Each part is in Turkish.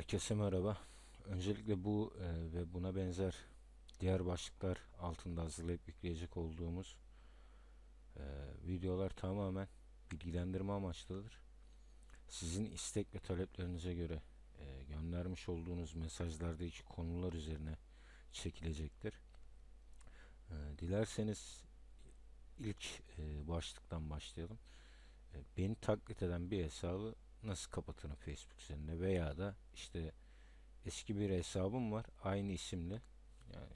Herkese merhaba. Öncelikle bu e, ve buna benzer diğer başlıklar altında hazırlayıp yükleyecek olduğumuz e, videolar tamamen bilgilendirme amaçlıdır. Sizin istek ve taleplerinize göre e, göndermiş olduğunuz mesajlardaki konular üzerine çekilecektir. E, dilerseniz ilk e, başlıktan başlayalım. E, beni taklit eden bir hesabı nasıl kapatırım Facebook üzerinde veya da işte eski bir hesabım var aynı isimle yani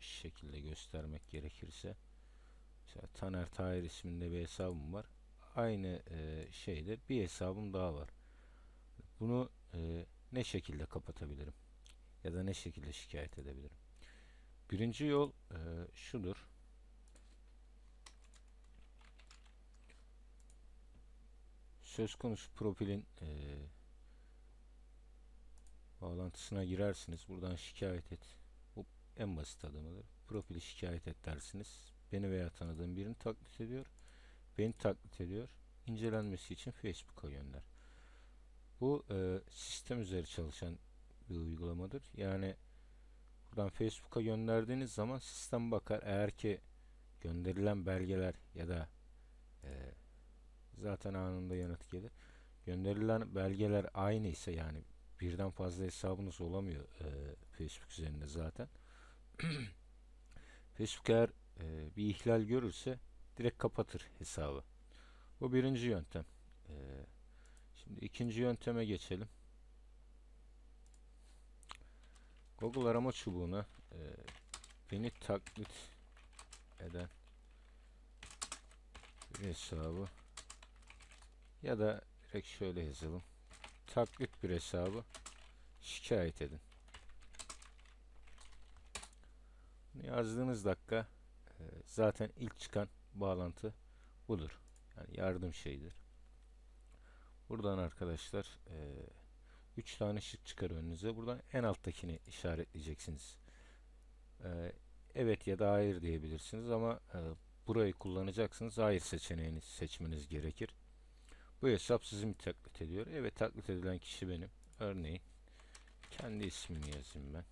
şekilde göstermek gerekirse mesela Taner Tahir isminde bir hesabım var aynı e, şeyde bir hesabım daha var. Bunu e, ne şekilde kapatabilirim ya da ne şekilde şikayet edebilirim? Birinci yol e, şudur söz konusu profilin e, bağlantısına girersiniz. Buradan şikayet et. Bu en basit adımıdır. Profili şikayet et dersiniz. Beni veya tanıdığım birini taklit ediyor. Beni taklit ediyor. İncelenmesi için Facebook'a gönder. Bu e, sistem üzeri çalışan bir uygulamadır. Yani buradan Facebook'a gönderdiğiniz zaman sistem bakar. Eğer ki gönderilen belgeler ya da e, zaten anında yanıt gelir. Gönderilen belgeler aynı ise yani birden fazla hesabınız olamıyor e, Facebook üzerinde zaten. Facebook eğer e, bir ihlal görürse direkt kapatır hesabı. Bu birinci yöntem. E, şimdi ikinci yönteme geçelim. Google arama çubuğuna e, beni taklit eden hesabı ya da direkt şöyle yazalım. Taklit bir hesabı şikayet edin. Bunu yazdığınız dakika e, zaten ilk çıkan bağlantı budur. Yani yardım şeyidir. Buradan arkadaşlar 3 tane şık çıkar önünüze. Buradan en alttakini işaretleyeceksiniz. E, evet ya da hayır diyebilirsiniz ama e, burayı kullanacaksınız. Hayır seçeneğini seçmeniz gerekir. Bu hesap sizi mi taklit ediyor? Evet taklit edilen kişi benim. Örneğin kendi ismimi yazayım ben.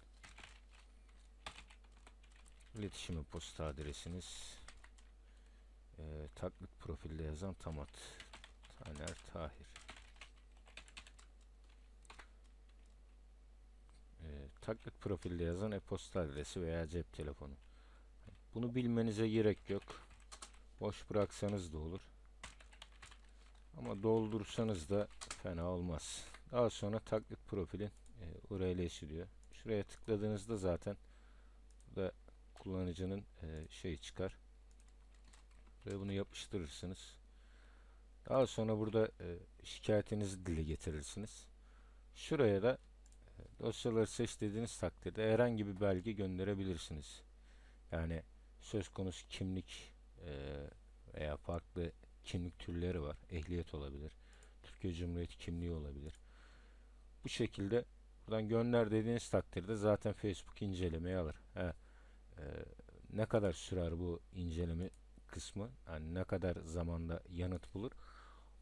İletişim posta adresiniz. Ee, taklit profilde yazan Tamat. Taner Tahir. Ee, taklit profilde yazan e-posta adresi veya cep telefonu. Bunu bilmenize gerek yok. Boş bıraksanız da olur. Ama doldursanız da fena olmaz. Daha sonra taklit profilin e, URL'si diyor. Şuraya tıkladığınızda zaten burada kullanıcının e, şeyi çıkar. Ve bunu yapıştırırsınız. Daha sonra burada e, şikayetinizi dile getirirsiniz. Şuraya da e, dosyaları seç dediğiniz takdirde herhangi bir belge gönderebilirsiniz. Yani söz konusu kimlik e, veya farklı kimlik türleri var. Ehliyet olabilir. Türkiye Cumhuriyeti kimliği olabilir. Bu şekilde buradan gönder dediğiniz takdirde zaten Facebook incelemeyi alır. He, e, ne kadar sürer bu inceleme kısmı? Yani ne kadar zamanda yanıt bulur?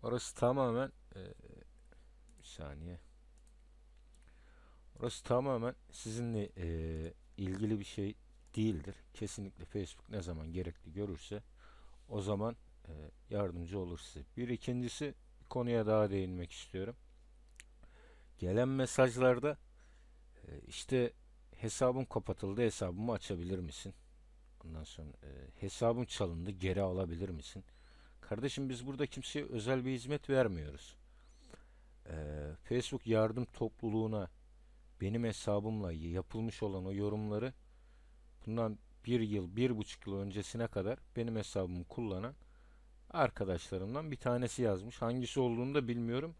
Orası tamamen e, bir saniye. Orası tamamen sizinle e, ilgili bir şey değildir. Kesinlikle Facebook ne zaman gerekli görürse o zaman yardımcı olur size. Bir ikincisi bir konuya daha değinmek istiyorum. Gelen mesajlarda e, işte hesabım kapatıldı hesabımı açabilir misin? Ondan sonra e, hesabım çalındı geri alabilir misin? Kardeşim biz burada kimseye özel bir hizmet vermiyoruz. Facebook yardım topluluğuna benim hesabımla yapılmış olan o yorumları bundan bir yıl, bir buçuk yıl öncesine kadar benim hesabımı kullanan arkadaşlarımdan bir tanesi yazmış. Hangisi olduğunu da bilmiyorum.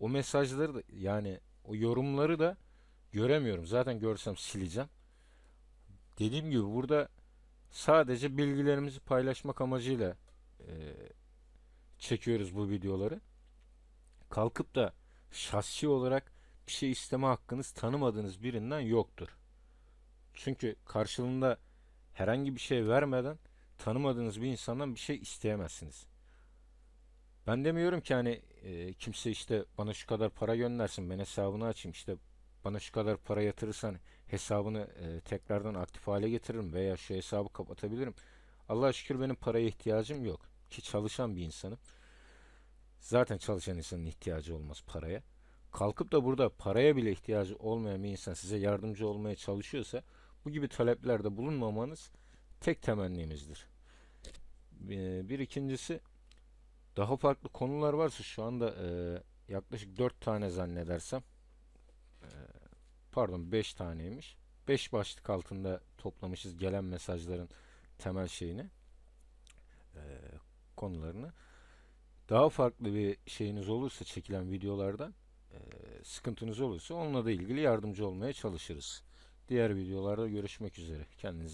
O mesajları da yani o yorumları da göremiyorum. Zaten görsem sileceğim. Dediğim gibi burada sadece bilgilerimizi paylaşmak amacıyla e, çekiyoruz bu videoları. Kalkıp da şahsi olarak bir şey isteme hakkınız tanımadığınız birinden yoktur. Çünkü karşılığında herhangi bir şey vermeden tanımadığınız bir insandan bir şey isteyemezsiniz. Ben demiyorum ki hani e, kimse işte bana şu kadar para göndersin ben hesabını açayım işte bana şu kadar para yatırırsan hesabını e, tekrardan aktif hale getiririm veya şu hesabı kapatabilirim. Allah'a şükür benim paraya ihtiyacım yok. Ki çalışan bir insanım. Zaten çalışan insanın ihtiyacı olmaz paraya. Kalkıp da burada paraya bile ihtiyacı olmayan bir insan size yardımcı olmaya çalışıyorsa bu gibi taleplerde bulunmamanız tek temennimizdir. Ee, Bir ikincisi daha farklı konular varsa şu anda e, yaklaşık 4 tane zannedersem e, pardon 5 taneymiş. 5 başlık altında toplamışız gelen mesajların temel şeyini e, konularını. Daha farklı bir şeyiniz olursa çekilen videolardan e, sıkıntınız olursa onunla da ilgili yardımcı olmaya çalışırız. Diğer videolarda görüşmek üzere. Kendinize